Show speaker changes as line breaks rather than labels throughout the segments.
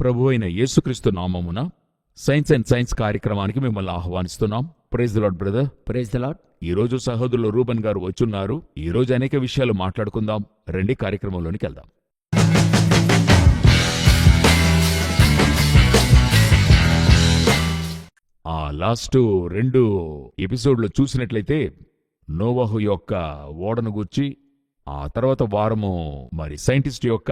ప్రభు అయిన యేసుక్రీస్తు నామమున సైన్స్ అండ్ సైన్స్ కార్యక్రమానికి మిమ్మల్ని ఆహ్వానిస్తున్నాం. Praise lord brother
praise the lord
ఈ రోజు సహోదరులు రూబన్ గారు వచ్చున్నారు. ఈ రోజు అనేక విషయాలు మాట్లాడుకుందాం. రండి కార్యక్రమంలోనికి వెళ్దాం. ఆ లాస్ట్ రెండు ఎపిసోడ్లు చూసినట్లయితే నోవాహు యొక్క ఓడను గూర్చి ఆ తర్వాత వారము మరి సైంటిస్ట్ యొక్క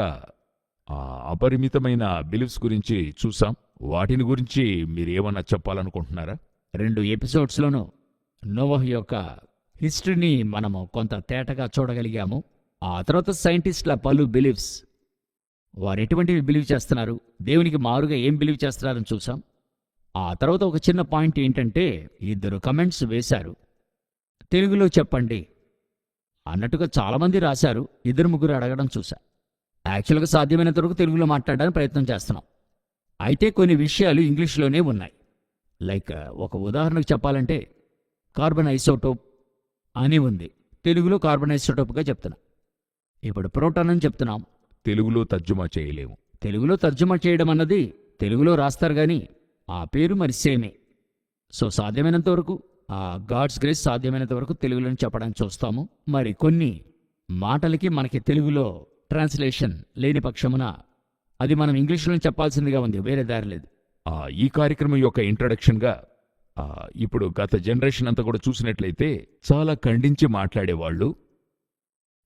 అపరిమితమైన బిలీఫ్స్ గురించి చూసాం. వాటిని గురించి మీరేమన్నా చెప్పాలనుకుంటున్నారా?
రెండు ఎపిసోడ్స్లోనూ నోవహ్ యొక్క హిస్టరీని మనము కొంత తేటగా చూడగలిగాము. ఆ తర్వాత సైంటిస్టుల పలు బిలీఫ్స్ వారు ఎటువంటివి బిలీవ్ చేస్తున్నారు? దేవునికి మారుగా ఏం బిలీవ్ చేస్తున్నారని చూసాం. ఆ తర్వాత ఒక చిన్న పాయింట్ ఏంటంటే ఇద్దరు కమెంట్స్ వేశారు. తెలుగులో చెప్పండి అన్నట్టుగా చాలామంది రాశారు. ఇద్దరు ముగ్గురు అడగడం చూసా యాక్చువల్గా సాధ్యమైనంత వరకు తెలుగులో మాట్లాడడానికి ప్రయత్నం చేస్తున్నాం. అయితే కొన్ని విషయాలు ఇంగ్లీష్లోనే ఉన్నాయి. లైక్ ఒక ఉదాహరణకు చెప్పాలంటే కార్బన్ ఐసోటోప్ అని ఉంది. తెలుగులో కార్బన్ ఐసోటోప్గా చెప్తున్నాం. ఇప్పుడు ప్రోటాన్ అని చెప్తున్నాం.
తెలుగులో తర్జుమా చేయలేము.
తెలుగులో తర్జుమా చేయడం అన్నది తెలుగులో రాస్తారు కానీ ఆ పేరు మరి సేమే సో సాధ్యమైనంత వరకు ఆ గాడ్స్ గ్రేస్ సాధ్యమైనంత వరకు తెలుగులోనే చెప్పడానికి చూస్తాము. మరి కొన్ని మాటలకి మనకి తెలుగులో ట్రాన్స్లేషన్ లేని పక్షమున అది మనం ఇంగ్లీష్లో చెప్పాల్సిందిగా ఉంది వేరే దారి లేదు.
ఈ కార్యక్రమం యొక్క ఇంట్రడక్షన్గా ఇప్పుడు గత జనరేషన్ అంతా కూడా చూసినట్లయితే చాలా ఖండించి మాట్లాడేవాళ్ళు.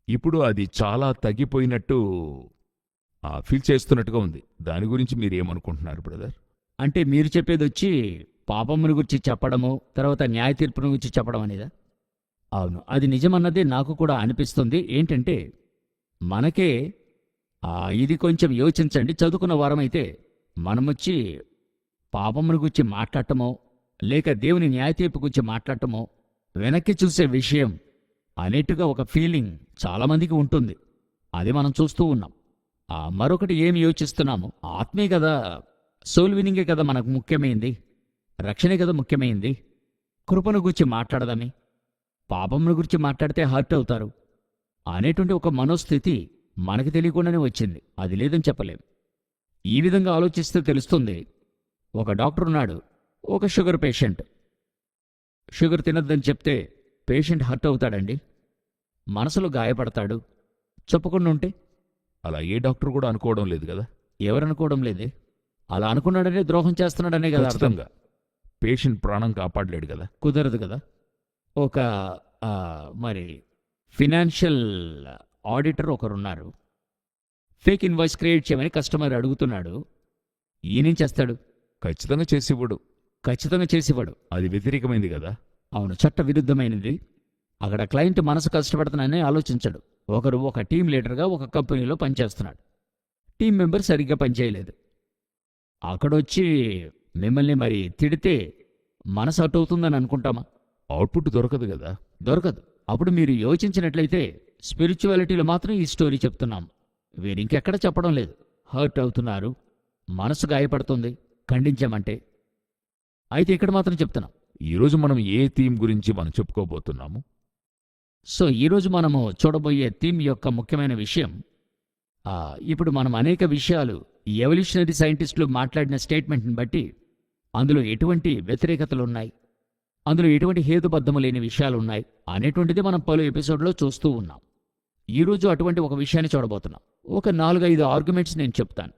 ఇప్పుడు అది చాలా తగ్గిపోయినట్టు ఫీల్ చేస్తున్నట్టుగా ఉంది. దాని గురించి మీరు ఏమనుకుంటున్నారు బ్రదర్
అంటే మీరు చెప్పేది వచ్చి పాపమును గురించి చెప్పడము తర్వాత న్యాయ తీర్పును గురించి చెప్పడం అనేదా? అవును. అది నిజమన్నదే నాకు కూడా అనిపిస్తుంది. ఏంటంటే మనకే ఇది కొంచెం యోచించండి. చదువుకున్న వారమైతే మనమొచ్చి పాపమును గురించి మాట్లాడటమో లేక దేవుని న్యాయతీర్పు గురించి మాట్లాడటమో వెనక్కి చూసే విషయం అనేట్టుగా ఒక ఫీలింగ్ చాలామందికి ఉంటుంది. అది మనం చూస్తూ ఉన్నాం. ఆ మరొకటి ఏమి యోచిస్తున్నాము? ఆత్మే కదా సోల్ వినింగే కదా మనకు ముఖ్యమైంది. రక్షణే కదా ముఖ్యమైంది. కృపను గురించి మాట్లాడదామి. పాపమును గురించి మాట్లాడితే హర్ట్ అవుతారు. అనేటువంటి ఒక మనోస్థితి మనకి తెలియకుండానే వచ్చింది. అది లేదని చెప్పలేం. ఈ విధంగా ఆలోచిస్తే తెలుస్తుంది ఒక డాక్టర్ ఉన్నాడు ఒక షుగర్ పేషెంట్. షుగర్ తినద్దని చెప్తే పేషెంట్ హర్ట్ అవుతాడండి? మనసులో గాయపడతాడు? చెప్పకుండా ఉంటే?
అలా ఏ డాక్టర్ కూడా అనుకోవడం లేదు కదా?
ఎవరనుకోవడం లేదే? అలా అనుకున్నాడనే ద్రోహం చేస్తున్నాడనే కదా అర్థం.
ఖచ్చితంగా. పేషెంట్ ప్రాణం కాపాడలేడు కదా?
కుదరదు కదా? ఒక మరి ఫినాన్షియల్ ఆడిటర్ ఒకరున్నారు. ఫేక్ ఇన్వాయిస్ క్రియేట్ చేయమని కస్టమర్ అడుగుతున్నాడు. ఈయనేం చేస్తాడు?
ఖచ్చితంగా చేసివ్వడు.
ఖచ్చితంగా చేసేవాడు
అది వ్యతిరేకమైంది కదా?
అవును చట్ట విరుద్ధమైనది. అక్కడ క్లయింట్ మనసు కష్టపడుతున్నానని ఆలోచించడు. ఒకరు ఒక టీం లీడర్గా ఒక కంపెనీలో పనిచేస్తున్నాడు. టీం మెంబర్ సరిగ్గా పనిచేయలేదు. అక్కడొచ్చి మిమ్మల్ని మరి తిడితే మనసు అవుతుందని అనుకుంటామా?
అవుట్పుట్ దొరకదు కదా?
దొరకదు. అప్పుడు మీరు యోచించినట్లయితే స్పిరిచువాలిటీలో మాత్రం ఈ స్టోరీ చెప్తున్నాం. వీరు ఇంకెక్కడ చెప్పడం లేదు. హర్ట్ అవుతున్నారు. మనసు గాయపడుతుంది. ఖండించామంటే. అయితే ఇక్కడ మాత్రం చెప్తున్నాం.
ఈరోజు మనం ఏ థీమ్ గురించి మనం చెప్పుకోబోతున్నాము?
సో ఈరోజు మనము చూడబోయే థీమ్ యొక్క ముఖ్యమైన విషయం ఇప్పుడు మనం అనేక విషయాలు ఎవల్యూషనరీ సైంటిస్టులు మాట్లాడిన స్టేట్మెంట్ని బట్టి అందులో ఎటువంటి వ్యతిరేకతలు ఉన్నాయి? అందులో ఎటువంటి హేతుబద్ధము లేని విషయాలు ఉన్నాయి అనేటువంటిది మనం పలు ఎపిసోడ్లో చూస్తూ ఉన్నాం. ఈరోజు అటువంటి ఒక విషయాన్ని చూడబోతున్నాం. ఒక నాలుగైదు ఆర్గ్యుమెంట్స్ నేను చెప్తాను.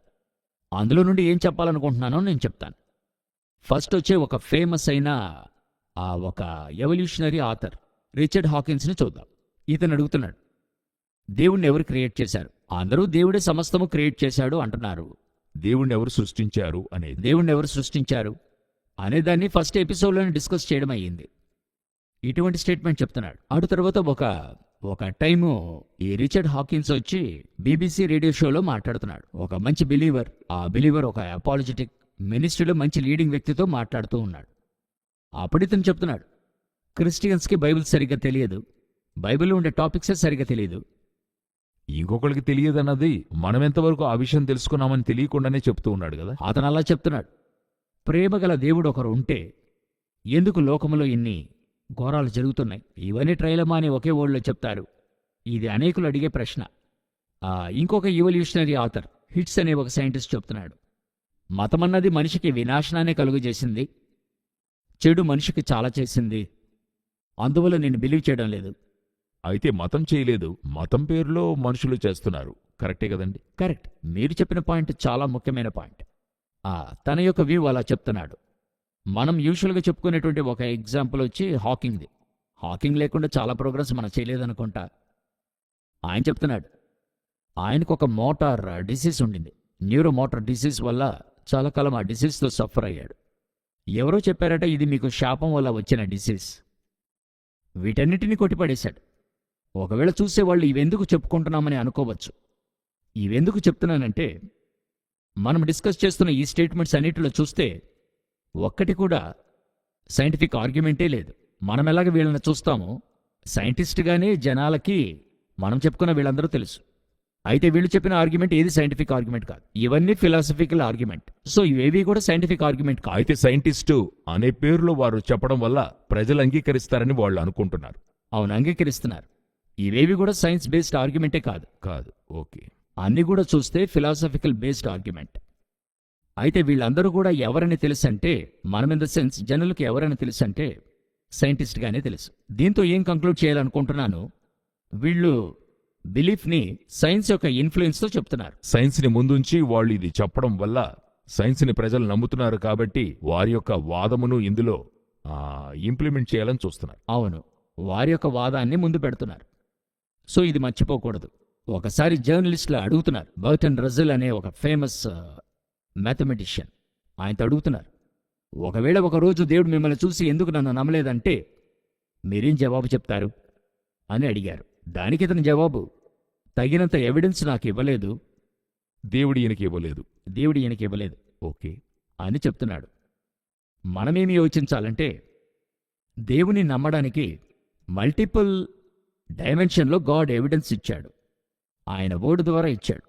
అందులో నుండి ఏం చెప్పాలనుకుంటున్నానో నేను చెప్తాను. ఫస్ట్ వచ్చే ఒక ఫేమస్ అయిన ఆ ఒక ఎవల్యూషనరీ ఆథర్ రిచర్డ్ హాకిన్స్ని చూద్దాం. ఇతను అడుగుతున్నాడు దేవుణ్ణి ఎవరు క్రియేట్ చేశారు? అందరూ దేవుడే సమస్తము క్రియేట్ చేశాడు అంటున్నారు.
దేవుణ్ణి ఎవరు సృష్టించారు? అనేది.
దేవుణ్ణి ఎవరు సృష్టించారు? అనేదాన్ని ఫస్ట్ ఎపిసోడ్లోనే డిస్కస్ చేయడం అయ్యింది. ఇటువంటి స్టేట్మెంట్ చెప్తున్నాడు. అటు తర్వాత ఒక ఒక టైము ఈ రిచర్డ్ హాకిన్స్ వచ్చి బీబీసీ రేడియో షోలో మాట్లాడుతున్నాడు. ఒక మంచి బిలీవర్ ఆ బిలీవర్ ఒక అపాలజెటిక్ మినిస్ట్రీలో మంచి లీడింగ్ వ్యక్తితో మాట్లాడుతూ ఉన్నాడు. అప్పుడు ఇతను చెప్తున్నాడు క్రిస్టియన్స్కి బైబిల్ సరిగ్గా తెలియదు. బైబిల్లో ఉండే టాపిక్సే సరిగ్గా తెలియదు.
ఇంకొకరికి తెలియదన్నది మనం ఎంతవరకు ఆ విషయం తెలుసుకున్నామని తెలియకుండానే చెప్తూ ఉన్నాడు కదా.
అతను అలా చెప్తున్నాడు. ప్రేమగల దేవుడు ఒకరు ఉంటే ఎందుకు లోకములో ఇన్ని ఘోరాలు జరుగుతున్నాయి? ఇవన్నీ ట్రైలమా అని ఒకే ఓళ్ళలో చెప్తారు. ఇది అనేకులు అడిగే ప్రశ్న. ఆ, ఇంకొక ఇవల్యూషనరీ ఆథర్ హిట్స్ అనే ఒక సైంటిస్ట్ చెప్తున్నాడు. మతమన్నది మనిషికి వినాశనాన్ని కలుగజేసింది చెడు మనిషికి చాలా చేసింది. అందువల్ల నేను బిలీవ్ చేయడం లేదు.
అయితే మతం చేయలేదు. మతం పేరులో మనుషులు చేస్తున్నారు. కరెక్టే కదండి?
కరెక్ట్. మీరు చెప్పిన పాయింట్ చాలా ముఖ్యమైన పాయింట్. తన యొక్క వ్యూ అలా చెప్తున్నాడు. మనం యూజువల్గా చెప్పుకునేటువంటి ఒక ఎగ్జాంపుల్ వచ్చి హాకింగ్ది. హాకింగ్ లేకుండా చాలా ప్రోగ్రెస్ మనం చేయలేదనుకుంటా. ఆయన చెప్తున్నాడు. ఆయనకు ఒక మోటార్ డిసీజ్ ఉండింది. న్యూరో మోటార్ డిసీజ్ వల్ల చాలా కాలం ఆ డిసీజ్తో సఫర్ అయ్యాడు. ఎవరో చెప్పారట ఇది మీకు శాపం వల్ల వచ్చిన డిసీజ్. వీటన్నిటిని కొట్టిపడేశాడు. ఒకవేళ చూసేవాళ్ళు ఇవెందుకు చెప్పుకుంటున్నామని అనుకోవచ్చు. ఇవెందుకు చెప్తున్నానంటే మనం డిస్కస్ చేస్తున్న ఈ స్టేట్మెంట్స్ అన్నిటిలో చూస్తే ఒక్కటి కూడా సైంటిఫిక్ ఆర్గ్యుమెంటే లేదు. మనం ఎలాగ వీళ్ళని చూస్తామో సైంటిస్ట్గానే జనాలకి మనం చెప్పుకున్న వీళ్ళందరూ తెలుసు. అయితే వీళ్ళు చెప్పిన ఆర్గ్యుమెంట్ ఏది సైంటిఫిక్ ఆర్గ్యుమెంట్ కాదు. ఇవన్నీ ఫిలాసఫికల్ ఆర్గ్యుమెంట్. సో ఇవేవి కూడా సైంటిఫిక్ ఆర్గ్యుమెంట్ కాదు.
అయితే సైంటిస్టు అనే పేరులో వారు చెప్పడం వల్ల ప్రజలు అంగీకరిస్తారని వాళ్ళు అనుకుంటున్నారు.
అవును అంగీకరిస్తున్నారు. ఇవేవి కూడా సైన్స్ బేస్డ్ ఆర్గ్యుమెంటే కాదు.
కాదు. ఓకే.
అన్ని కూడా చూస్తే ఫిలాసఫికల్ బేస్డ్ ఆర్గ్యుమెంట్ అయితే వీళ్ళందరూ కూడా ఎవరని తెలుసంటే మనం ఇన్ ద సెన్స్ జనులకు ఎవరని తెలుసంటే సైంటిస్ట్గానే తెలుసు. దీంతో ఏం కంక్లూడ్ చేయాలనుకుంటున్నాను? వీళ్ళు బిలీఫ్ని సైన్స్ యొక్క ఇన్ఫ్లుయెన్స్తో చెప్తున్నారు.
సైన్స్ని ముందుంచి వాళ్ళు ఇది చెప్పడం వల్ల సైన్స్ని ప్రజలు నమ్ముతున్నారు కాబట్టి వారి యొక్క వాదమును ఇందులో ఇంప్లిమెంట్ చేయాలని చూస్తున్నారు.
అవును. వారి యొక్క వాదాన్ని ముందు పెడుతున్నారు. సో ఇది మర్చిపోకూడదు. ఒకసారి జర్నలిస్టులు అడుగుతున్నారు. బర్టన్ రజల్ అనే ఒక ఫేమస్ మ్యాథమెటిషియన్ ఆయనతో అడుగుతున్నారు. ఒకవేళ ఒక రోజు దేవుడు మిమ్మల్ని చూసి ఎందుకు నన్ను నమ్మలేదంటే మీరేం జవాబు చెప్తారు? అని అడిగారు. దానికి ఇతని జవాబు తగినంత ఎవిడెన్స్ నాకు ఇవ్వలేదు.
దేవుడు ఈయనకి ఇవ్వలేదు.
దేవుడు ఈయనకి ఇవ్వలేదు.
ఓకే.
అని చెప్తున్నాడు. మనమేమి యోచించాలంటే దేవుని నమ్మడానికి మల్టిపుల్ డైమెన్షన్లో గాడ్ ఎవిడెన్స్ ఇచ్చాడు. ఆయన ఓడు ద్వారా ఇచ్చాడు.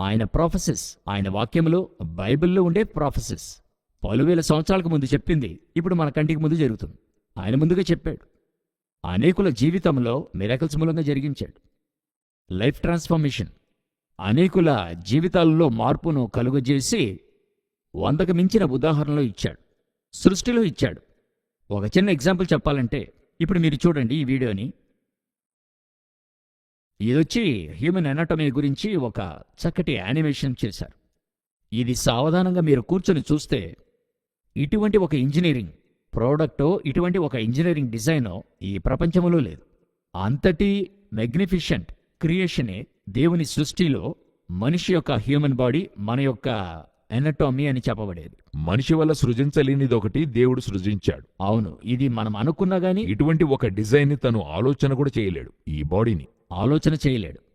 ఆయన ప్రాఫెసెస్ ఆయన వాక్యంలో బైబిల్లో ఉండే ప్రాఫెసెస్ పలువేల సంవత్సరాలకు ముందు చెప్పింది. ఇప్పుడు మన కంటికి ముందు జరుగుతుంది. ఆయన ముందుగా చెప్పాడు. అనేకుల జీవితంలో మిరాకల్స్ మూలంగా జరిగించాడు. లైఫ్ ట్రాన్స్ఫర్మేషన్ అనేకుల జీవితాల్లో మార్పును కలుగజేసి వందకు మించిన ఉదాహరణలు ఇచ్చాడు. సృష్టిలో ఇచ్చాడు. ఒక చిన్న ఎగ్జాంపుల్ చెప్పాలంటే ఇప్పుడు మీరు చూడండి ఈ వీడియోని. ఇదొచ్చి హ్యూమన్ ఎనాటమీ గురించి ఒక చక్కటి యానిమేషన్ చేశారు. ఇది సావధానంగా మీరు కూర్చొని చూస్తే ఇటువంటి ఒక ఇంజనీరింగ్ ప్రోడక్టో ఇటువంటి ఒక ఇంజనీరింగ్ డిజైనో ఈ ప్రపంచంలో లేదు. అంతటి మెగ్నిఫిషెంట్ క్రియేషనే దేవుని సృష్టిలో మనిషి యొక్క హ్యూమన్ బాడీ మన యొక్క ఎనటామీ అని చెప్పబడేది.
మనిషి వల్ల సృజించలేనిది ఒకటి దేవుడు సృజించాడు.
అవును ఇది మనం అనుకున్నా గానీ
ఇటువంటి ఒక డిజైన్ని తను ఆలోచన కూడా చేయలేడు ఈ బాడీని
ఆలోచన చేయలేడు.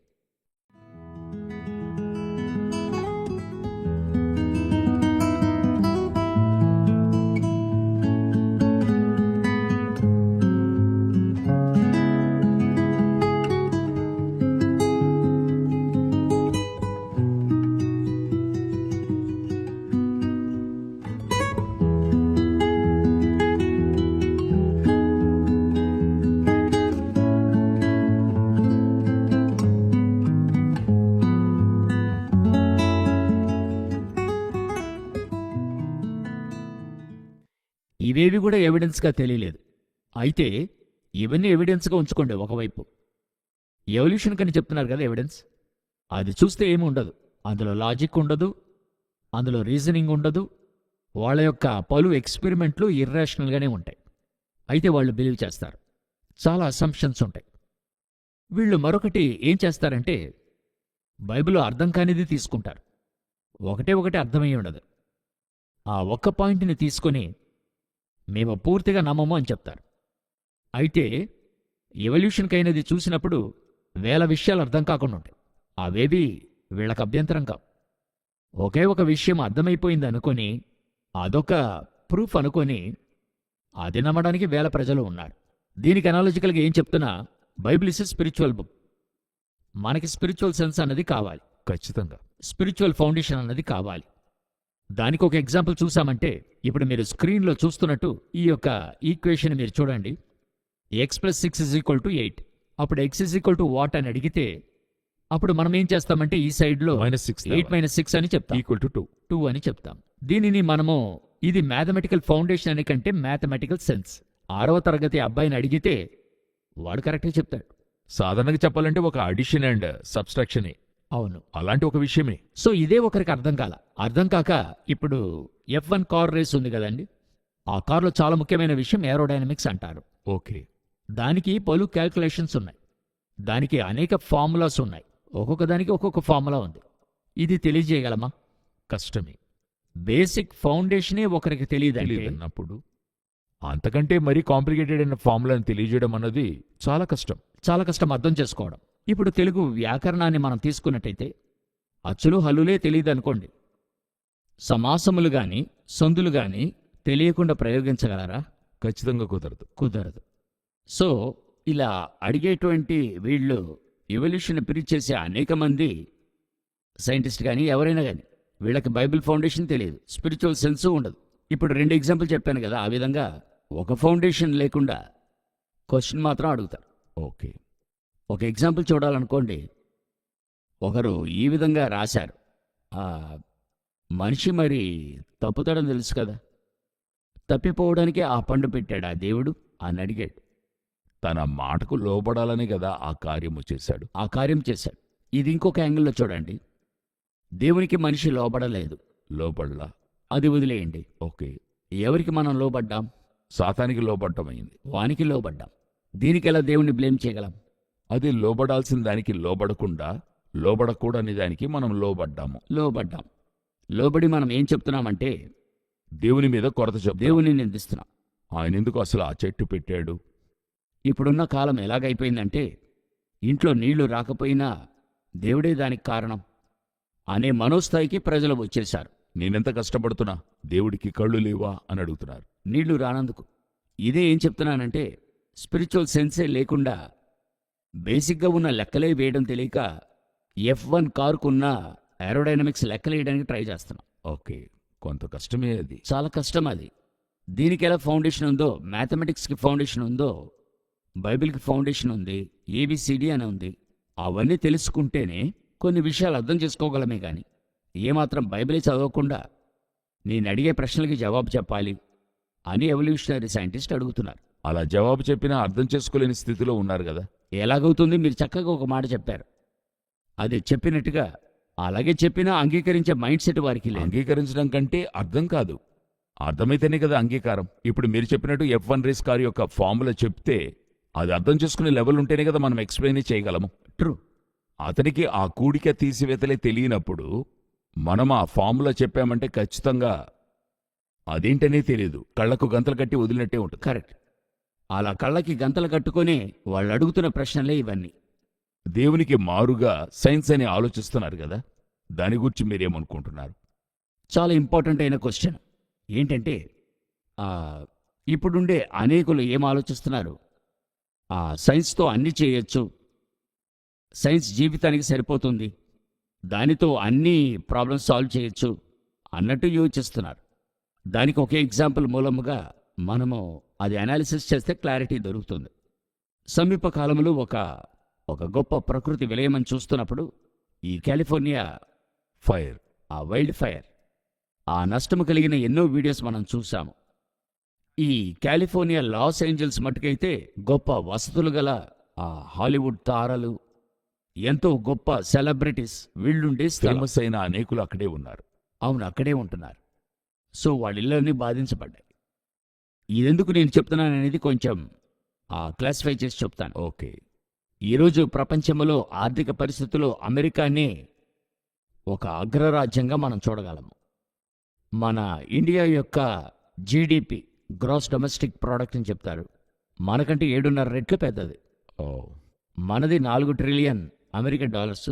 ఇవేవి కూడా ఎవిడెన్స్గా తెలియలేదు. అయితే ఇవన్నీ ఎవిడెన్స్గా ఉంచుకోండి ఒకవైపు. ఎవల్యూషన్ కని చెప్తున్నారు కదా ఎవిడెన్స్ అది చూస్తే ఏమి ఉండదు. అందులో లాజిక్ ఉండదు. అందులో రీజనింగ్ ఉండదు. వాళ్ళ యొక్క పలు ఎక్స్పెరిమెంట్లు ఇర్రేషనల్గానే ఉంటాయి. అయితే వాళ్ళు బిలీవ్ చేస్తారు. చాలా అసంప్షన్స్ ఉంటాయి. వీళ్ళు మరొకటి ఏం చేస్తారంటే బైబిల్ అర్థం కానిది తీసుకుంటారు. ఒకటే ఒకటి అర్థమై ఉండదు. ఆ ఒక్క పాయింట్ని తీసుకొని మేము పూర్తిగా నమ్మము అని చెప్తారు. అయితే ఎవల్యూషన్కైనది చూసినప్పుడు వేల విషయాలు అర్థం కాకుండా ఉంటాయి. అవేవి వీళ్ళకి అభ్యంతరం కావు. ఒకే ఒక విషయం అర్థమైపోయింది అనుకొని అదొక ప్రూఫ్ అనుకొని అది నమ్మడానికి వేల ప్రజలు ఉన్నారు. దీనికి అనాలజికల్గా ఏం చెప్తున్నా బైబిల్ ఇస్ స్పిరిచువల్ బుక్ మనకి స్పిరిచువల్ సెన్స్ అన్నది కావాలి.
ఖచ్చితంగా.
స్పిరిచువల్ ఫౌండేషన్ అన్నది కావాలి. దానికి ఒక ఎగ్జాంపుల్ చూసామంటే ఇప్పుడు మీరు స్క్రీన్లో చూస్తున్నట్టు ఈ యొక్క ఈక్వేషన్ మీరు చూడండి. X plus six is equal to eight అప్పుడు x is equal to what అని అడిగితే అప్పుడు మనం ఏం చేస్తామంటే ఈ సైడ్లో
minus six
eight minus six అని చెప్తాం.
ఈక్వల్ టు టూ
టూ అని చెప్తాం. దీనిని మనము ఇది మ్యాథమెటికల్ ఫౌండేషన్ అని కంటే మ్యాథమెటికల్ సెన్స్ ఆరవ తరగతి అబ్బాయిని అడిగితే వాడు కరెక్ట్గా చెప్తాడు.
సాధారణంగా చెప్పాలంటే ఒక అడిషన్ అండ్ సబ్స్ట్రాక్షనే
అవును.
అలాంటి ఒక విషయమే.
సో ఇదే ఒకరికి అర్థం కాల. అర్థం కాక ఇప్పుడు ఎఫ్ వన్ కార్ రేస్ ఉంది కదండి. ఆ కార్లో చాలా ముఖ్యమైన విషయం ఏరోడైనమిక్స్ అంటారు.
ఓకే.
దానికి పలు క్యాల్కులేషన్స్ ఉన్నాయి. దానికి అనేక ఫార్ములాస్ ఉన్నాయి. ఒక్కొక్క దానికి ఒక్కొక్క ఫార్ములా ఉంది. ఇది తెలియజేయగలమా?
కష్టమే.
బేసిక్ ఫౌండేషనే ఒకరికి
తెలియదన్నప్పుడు అంతకంటే మరీ కాంప్లికేటెడ్ అయిన ఫార్ములాని తెలియజేయడం అన్నది చాలా కష్టం.
చాలా కష్టం అర్థం చేసుకోవడం. ఇప్పుడు తెలుగు వ్యాకరణాన్ని మనం తీసుకున్నట్టయితే అచ్చులు హల్లులే తెలియదు అనుకోండి సమాసములు గాని సందులు గాని తెలియకుండా ప్రయోగించగలరా?
ఖచ్చితంగా కుదరదు.
కుదరదు. సో ఇలా అడిగేటువంటి వీళ్ళు ఎవల్యూషన్ పిరి చేసే అనేక మంది సైంటిస్ట్ కానీ ఎవరైనా కానీ వీళ్ళకి బైబిల్ ఫౌండేషన్ తెలియదు. స్పిరిచువల్ సెన్స్ ఉండదు. ఇప్పుడు రెండు ఎగ్జాంపుల్ చెప్పాను కదా ఆ విధంగా ఒక ఫౌండేషన్ లేకుండా క్వశ్చన్ మాత్రం అడుగుతారు.
ఓకే.
ఒక ఎగ్జాంపుల్ చూడాలనుకోండి. ఒకరు ఈ విధంగా రాశారు. మనిషి మరి తప్పుతాడని తెలుసు కదా. తప్పిపోవడానికి ఆ పండు పెట్టాడు ఆ దేవుడు అని అడిగాడు.
తన మాటకు లోబడాలని కదా ఆ కార్యము చేశాడు.
ఆ కార్యం చేశాడు. ఇది ఇంకొక యాంగిల్లో చూడండి. దేవునికి మనిషి లోబడలేదు.
లోబడలా?
అది వదిలేయండి.
ఓకే.
ఎవరికి మనం లోబడ్డాం?
సాతానికి లోబడ్డమైంది.
వానికి లోబడ్డాం. దీనికి ఎలా దేవుణ్ణి బ్లేమ్ చేయగలం?
అది లోబడాల్సిన దానికి లోబడకుండా లోబడకూడని దానికి మనం లోబడ్డాము.
లోబడ్డాం. లోబడి మనం ఏం చెప్తున్నామంటే
దేవుని మీద కొరత చెప్తాం.
దేవుని నిందిస్తున్నాం.
ఆయన ఎందుకు అసలు ఆ చెట్టు పెట్టాడు?
ఇప్పుడున్న కాలం ఎలాగైపోయిందంటే ఇంట్లో నీళ్ళు రాకపోయినా దేవుడే దానికి కారణం అనే మనోస్థాయికి ప్రజలు వచ్చేశారు.
నేనెంత కష్టపడుతున్నా? దేవుడికి కళ్ళు లేవా అని అడుగుతున్నారు.
నీళ్ళు రానందుకు. ఇదే ఏం చెప్తున్నానంటే స్పిరిచువల్ సెన్సే లేకుండా బేసిక్గా ఉన్న లెక్కలే వేయడం తెలియక ఎఫ్ వన్ కారుకున్న ఏరోడైనమిక్స్ లెక్కలేయడానికి ట్రై చేస్తున్నాం.
ఓకే. కొంత కష్టమే అది.
చాలా కష్టం అది. దీనికి ఎలా ఫౌండేషన్ ఉందో మ్యాథమెటిక్స్కి ఫౌండేషన్ ఉందో బైబిల్కి ఫౌండేషన్ ఉంది ఏబిసిడి అని ఉంది అవన్నీ తెలుసుకుంటేనే కొన్ని విషయాలు అర్థం చేసుకోగలమే కానీ ఏమాత్రం బైబిలే చదవకుండా నేను అడిగే ప్రశ్నలకి జవాబు చెప్పాలి అని ఎవల్యూషనరీ సైంటిస్ట్ అడుగుతున్నారు.
అలా జవాబు చెప్పినా అర్థం చేసుకోలేని స్థితిలో ఉన్నారు కదా.
ఎలాగవుతుంది? మీరు చక్కగా ఒక మాట చెప్పారు. అది చెప్పినట్టుగా అలాగే చెప్పినా అంగీకరించే మైండ్ సెట్ వారికి లేదు.
అంగీకరించడం కంటే అర్థం కాదు. అర్థమైతేనే కదా అంగీకారం. ఇప్పుడు మీరు చెప్పినట్టు ఎఫ్ వన్ రేస్ కార్ యొక్క ఫార్ములా చెప్తే అది అర్థం చేసుకునే లెవెల్ ఉంటేనే కదా మనం ఎక్స్ప్లెయిన్ చేయగలము.
ట్రూ.
అతనికి ఆ కూడిక తీసివేతలే తెలియనప్పుడు మనం ఆ ఫార్ములా చెప్పామంటే ఖచ్చితంగా అదేంటనే తెలియదు కళ్ళకు గంతలు కట్టి వదిలినట్టే ఉంటుంది.
కరెక్ట్. అలా కళ్ళకి గంతలు కట్టుకొని వాళ్ళు అడుగుతున్న ప్రశ్నలే ఇవన్నీ.
దేవునికి మారుగా సైన్స్ అని ఆలోచిస్తున్నారు కదా దాని గురించి మీరేమనుకుంటున్నారు?
చాలా ఇంపార్టెంట్ అయిన క్వశ్చన్. ఏంటంటే ఇప్పుడుండే అనేకులు ఏం ఆలోచిస్తున్నారు? ఆ సైన్స్తో అన్ని చేయొచ్చు. సైన్స్ జీవితానికి సరిపోతుంది. దానితో అన్ని ప్రాబ్లమ్స్ సాల్వ్ చేయొచ్చు అన్నట్టు యోచిస్తున్నారు. దానికి ఒకే ఎగ్జాంపుల్ మూలముగా మనము అది అనాలిసిస్ చేస్తే క్లారిటీ దొరుకుతుంది. సమీప కాలంలో ఒక ఒక గొప్ప ప్రకృతి విలయమని చూస్తున్నప్పుడు ఈ కాలిఫోర్నియా
ఫైర్
ఆ వైల్డ్ ఫైర్ ఆ నష్టము కలిగిన ఎన్నో వీడియోస్ మనం చూసాము ఈ కాలిఫోర్నియా లాస్ ఏంజల్స్ మటుకైతే గొప్ప వసతులు గల ఆ హాలీవుడ్ తారలు ఎంతో గొప్ప సెలబ్రిటీస్ వీళ్ళుండే
ఫేమస్ అయిన అనేకులు అక్కడే ఉన్నారు.
అవును అక్కడే ఉంటున్నారు. సో వాళ్ళిళ్ళన్నీ బాధించబడ్డాయి. ఇదెందుకు నేను చెప్తున్నాను అనేది కొంచెం ఆ క్లాసిఫై చేసి చెప్తాను.
ఓకే.
ఈరోజు ప్రపంచంలో ఆర్థిక పరిస్థితుల్లో అమెరికానే ఒక అగ్రరాజ్యంగా మనం చూడగలము మన ఇండియా యొక్క జీడిపి గ్రాస్ డొమెస్టిక్ ప్రోడక్ట్ అని చెప్తారు. మనకంటే ఏడున్నర రెట్లు పెద్దది.
ఓ.
మనది నాలుగు ట్రిలియన్ అమెరికన్ డాలర్స్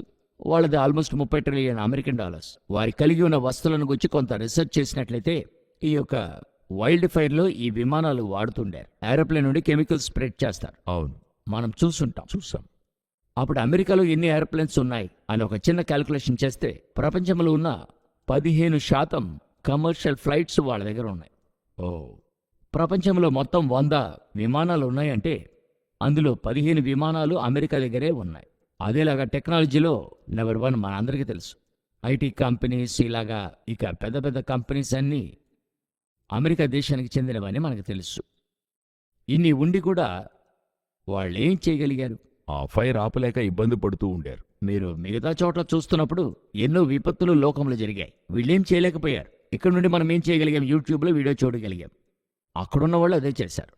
వాళ్ళది ఆల్మోస్ట్ ముప్పై ట్రిలియన్ అమెరికన్ డాలర్స్. వారి కలిగి ఉన్న వస్తువులను గురించి కొంత రీసెర్చ్ చేసినట్లయితే ఈ యొక్క వైల్డ్ ఫైర్లో ఈ విమానాలు వాడుతుండారు ఏరోప్లేన్ నుండి కెమికల్స్ స్ప్రెడ్ చేస్తారు.
అవును.
మనం చూసుంటాం.
చూసాం.
అప్పుడు అమెరికాలో ఎన్ని ఏరోప్లేన్స్ ఉన్నాయి అని ఒక చిన్న క్యాలిక్యులేషన్ చేస్తే ప్రపంచంలో ఉన్న పదిహేను శాతం కమర్షియల్ ఫ్లైట్స్ వాళ్ళ దగ్గర ఉన్నాయి.
ఓ.
ప్రపంచంలో మొత్తం వంద విమానాలు ఉన్నాయంటే అందులో పదిహేను విమానాలు అమెరికా దగ్గరే ఉన్నాయి. అదేలాగా టెక్నాలజీలో నెంబర్ వన్ మన అందరికీ తెలుసు. ఐటీ కంపెనీస్ ఇలాగా ఇక పెద్ద పెద్ద కంపెనీస్ అన్నీ అమెరికా దేశానికి చెందినవని మనకు తెలుసు. ఇన్ని ఉండి కూడా వాళ్ళు ఏం చేయగలిగారు?
ఆ ఫైర్ ఆపలేక ఇబ్బంది పడుతూ ఉండారు.
మీరు మిగతా చోట్ల చూస్తున్నప్పుడు ఎన్నో విపత్తులు లోకంలో జరిగాయి. వీళ్ళేం చేయలేకపోయారు. ఇక్కడ నుండి మనం ఏం చేయగలిగాం? యూట్యూబ్లో వీడియో చూడగలిగాం. అక్కడున్న వాళ్ళు అదే చేశారు.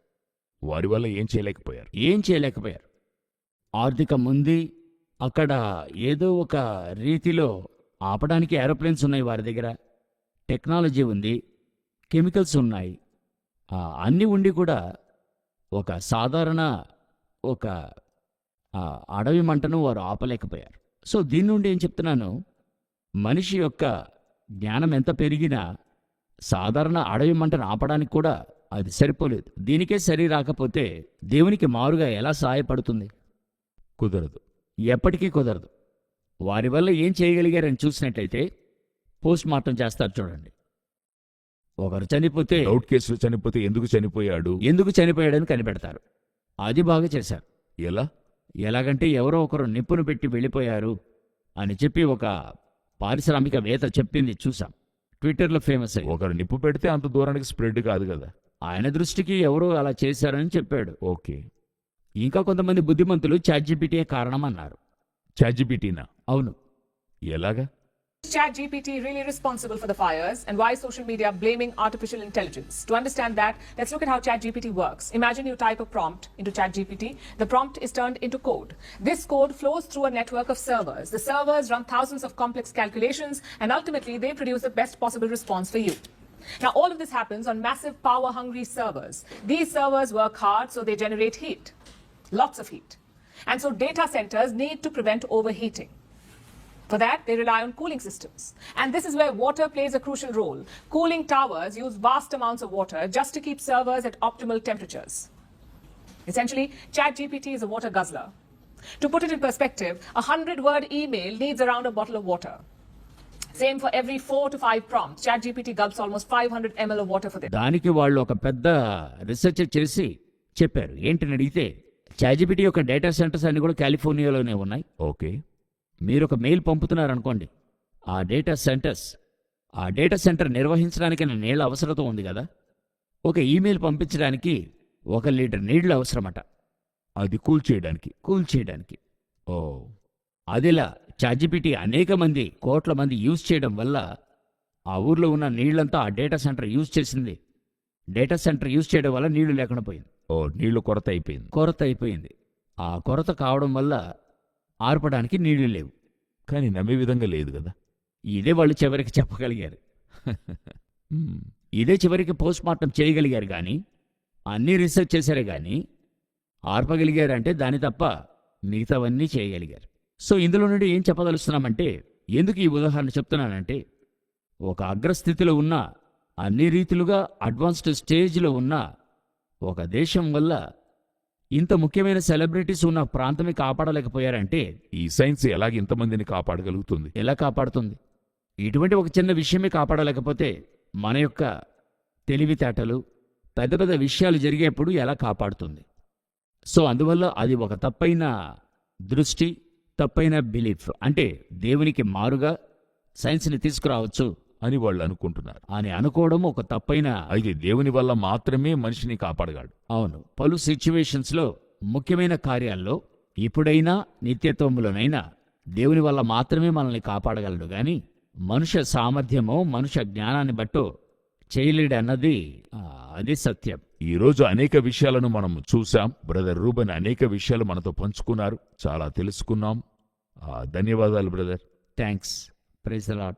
వారి వల్ల ఏం చేయలేకపోయారు?
ఏం చేయలేకపోయారు. ఆర్థికం ఉంది. అక్కడ ఏదో ఒక రీతిలో ఆపడానికి ఏరోప్లేన్స్ ఉన్నాయి వారి దగ్గర. టెక్నాలజీ ఉంది. కెమికల్స్ ఉన్నాయి. అన్నీ ఉండి కూడా ఒక సాధారణ ఒక అడవి మంటను వారు ఆపలేకపోయారు. సో దీని నుండి ఏం చెప్తున్నాను? మనిషి యొక్క జ్ఞానం ఎంత పెరిగినా సాధారణ అడవి మంటను ఆపడానికి కూడా అది సరిపోలేదు. దీనికే సరి రాకపోతే దేవునికి మారుగా ఎలా సహాయపడుతుంది?
కుదరదు.
ఎప్పటికీ కుదరదు. వారి వల్ల ఏం చేయగలిగారని చూసినట్లయితే పోస్ట్ మార్టం చేస్తారు చూడండి. ఒకరు చనిపోతే
డౌట్ కేసులో చనిపోతే ఎందుకు చనిపోయాడు?
ఎందుకు చనిపోయాడని కనిపెడతారు. అది బాగా చేశారు.
ఎలా?
ఎలాగంటే ఎవరో ఒకరు నిప్పును పెట్టి వెళ్ళిపోయారు అని చెప్పి ఒక పారిశ్రామికవేత్త చెప్పింది చూసాం ట్విట్టర్లో ఫేమస్ అయ్యి
ఒకరు నిప్పు పెడితే అంత దూరానికి స్ప్రెడ్ కాదు కదా?
ఆయన దృష్టికి ఎవరో అలా చేశారని చెప్పాడు.
ఓకే.
ఇంకా కొంతమంది బుద్ధిమంతులు చాట్జిపిటియే కారణం అన్నారు
చాజిబిటీనా
అవును.
ఎలాగా?
ChatGPT really responsible for the fires and why is social media blaming artificial intelligence? To understand that, let's look at how ChatGPT works. Imagine you type a prompt into ChatGPT. The prompt is turned into code. This code flows through a network of servers. The servers run thousands of complex calculations and ultimately they produce the best possible response for you. Now, all of this happens on massive power hungry servers. These servers work hard, so they generate heat. Lots of heat. And so data centers need to prevent overheating. For that, they rely on cooling systems. And this is where water plays a crucial role. Cooling towers use vast amounts of water just to keep servers at optimal temperatures. Essentially, ChatGPT is a water guzzler. To put it in perspective, a 100 word email needs around a bottle of water. Same for every four to five prompts. ChatGPT gulps almost 500 ml of water for this.
దానికి వాళ్ళు ఒక పెద్ద research చేసి చెప్పారు ఏంటని అడిగితే చాజిపిటి యొక్క data centres అన్ని కూడా కాలిఫోర్నియాలోనే ఉన్నాయి
ఓకే
మీరు ఒక మెయిల్ పంపుతున్నారనుకోండి. ఆ డేటా సెంటర్స్ ఆ డేటా సెంటర్ నిర్వహించడానికి నీళ్ళ అవసరత ఉంది కదా? ఒక ఈమెయిల్ పంపించడానికి ఒక లీటర్ నీళ్ళు అవసరమట.
అది కూల్ చేయడానికి
కూల్ చేయడానికి.
ఓ
అదిలా చాజిపిటి అనేక మంది కోట్ల మంది యూజ్ చేయడం వల్ల ఆ ఊర్లో ఉన్న నీళ్ళంతా ఆ డేటా సెంటర్ యూజ్ చేసింది. డేటా సెంటర్ యూజ్ చేయడం వల్ల నీళ్ళు లేకుండా పోయింది.
ఓ నీళ్ళు కొరత అయిపోయింది.
కొరత అయిపోయింది. ఆ కొరత కావడం వల్ల ఆర్పడానికి నీళ్ళు లేవు.
కానీ నమ్మే విధంగా లేదు కదా.
ఇదే వాళ్ళు చివరికి చెప్పగలిగారు. ఇదే చివరికి పోస్ట్ మార్టం చేయగలిగారు కానీ అన్నీ రీసెర్చ్ చేశారే కానీ ఆర్పగలిగారంటే దాని తప్ప మిగతావన్నీ చేయగలిగారు. సో ఇందులో నుండి ఏం చెప్పదలుస్తున్నామంటే ఎందుకు ఈ ఉదాహరణ చెప్తున్నానంటే ఒక అగ్రస్థితిలో ఉన్న అన్ని రీతిలుగా అడ్వాన్స్డ్ స్టేజ్లో ఉన్న ఒక దేశం వల్ల ఇంత ముఖ్యమైన సెలబ్రిటీస్ ఉన్న ప్రాంతమే కాపాడలేకపోయారంటే
ఈ సైన్స్ ఎలాగ ఇంతమందిని కాపాడగలుగుతుంది?
ఎలా కాపాడుతుంది? ఇటువంటి ఒక చిన్న విషయమే కాపాడలేకపోతే మన యొక్క తెలివితేటలు పెద్ద పెద్ద విషయాలు జరిగేప్పుడు ఎలా కాపాడుతుంది? సో అందువల్ల అది ఒక తప్పైన దృష్టి తప్పైన బిలీఫ్. అంటే దేవునికి మారుగా సైన్స్ని తీసుకురావచ్చు.
అని వాళ్ళు అనుకుంటున్నారు.
అని అనుకోవడం ఒక తప్పైన
అయితే దేవుని వల్ల మాత్రమే మనిషిని కాపాడగలడు.
అవును. పలు సిచ్యువేషన్స్లో ముఖ్యమైన కార్యాల్లో ఇప్పుడైనా నిత్యత్వములోనైనా దేవుని వల్ల మాత్రమే మనల్ని కాపాడగలడు. గాని మనుష్య సామర్థ్యమో మనుష్య జ్ఞానాన్ని బట్టో చేయలేడు అన్నది ఆ, అది సత్యం.
ఈ రోజు అనేక విషయాలను మనం చూసాం బ్రదర్ రూబన్ అనేక విషయాలు మనతో పంచుకున్నారు. చాలా తెలుసుకున్నాం. ధన్యవాదాలు బ్రదర్.
Thanks praise lot